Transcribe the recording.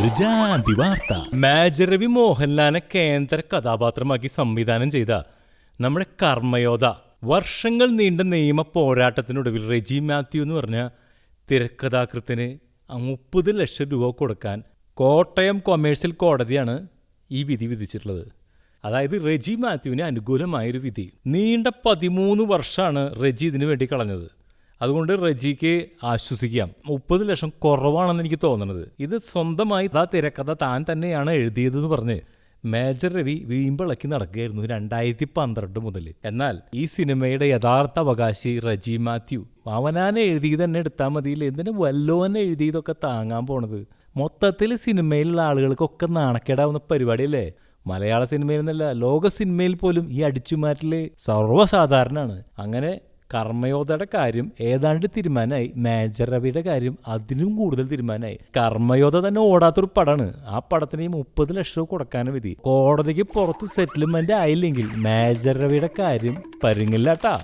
വാർത്ത മേജർ രവി മോഹൻലാലിനെ കേന്ദ്ര കഥാപാത്രമാക്കി സംവിധാനം ചെയ്ത നമ്മുടെ കർമ്മയോധ. വർഷങ്ങൾ നീണ്ട നിയമ പോരാട്ടത്തിനൊടുവിൽ റെജി മാത്യു എന്ന് പറഞ്ഞ തിരക്കഥാകൃത്തിന് മുപ്പത് ലക്ഷം രൂപ കൊടുക്കാൻ കോട്ടയം കൊമേഴ്സ്യൽ കോടതിയാണ് ഈ വിധി വിധിച്ചിട്ടുള്ളത്. അതായത് റെജി മാത്യുവിന് അനുകൂലമായൊരു വിധി. നീണ്ട പതിമൂന്ന് വർഷമാണ് റെജി ഇതിനു വേണ്ടി കളഞ്ഞത്. അതുകൊണ്ട് റജിക്ക് ആശ്വസിക്കാം. മുപ്പത് ലക്ഷം കുറവാണെന്ന് എനിക്ക് തോന്നുന്നത് ഇത് സ്വന്തമായി ആ തിരക്കഥ താൻ തന്നെയാണ് എഴുതിയതെന്ന് പറഞ്ഞ് മേജർ രവി വീമ്പിളക്കി നടക്കുകയായിരുന്നു രണ്ടായിരത്തി പന്ത്രണ്ട് മുതൽ. എന്നാൽ ഈ സിനിമയുടെ യഥാർത്ഥ അവകാശി റജി മാത്യു അവനാനെ എഴുതി തന്നെ എടുത്താൽ മതിയില്ല? എന്തിനു വല്ലോനെ എഴുതിയതൊക്കെ താങ്ങാൻ പോണത്? മൊത്തത്തിൽ സിനിമയിലുള്ള ആളുകൾക്കൊക്കെ നാണക്കേടാവുന്ന പരിപാടിയല്ലേ? മലയാള സിനിമയിൽ നിന്നല്ല ലോക സിനിമയിൽ പോലും ഈ അടിച്ചുമാറ്റൽ സർവസാധാരണമാണ് അങ്ങനെ കർമ്മയോധയുടെ കാര്യം ഏതാണ്ട് തീരുമാനമായി. മേജർ രവിയുടെ കാര്യം അതിലും കൂടുതൽ തീരുമാനമായി. കർമ്മയോധ തന്നെ ഓടാത്തൊരു പടമാണ്. ആ പടത്തിന് മുപ്പത് ലക്ഷം കൊടുക്കാനും വിധി. കോടതിക്ക് പുറത്ത് സെറ്റിൽമെന്റ് ആയില്ലെങ്കിൽ മേജർ രവിയുടെ കാര്യം പരുങ്ങില്ലാട്ടാ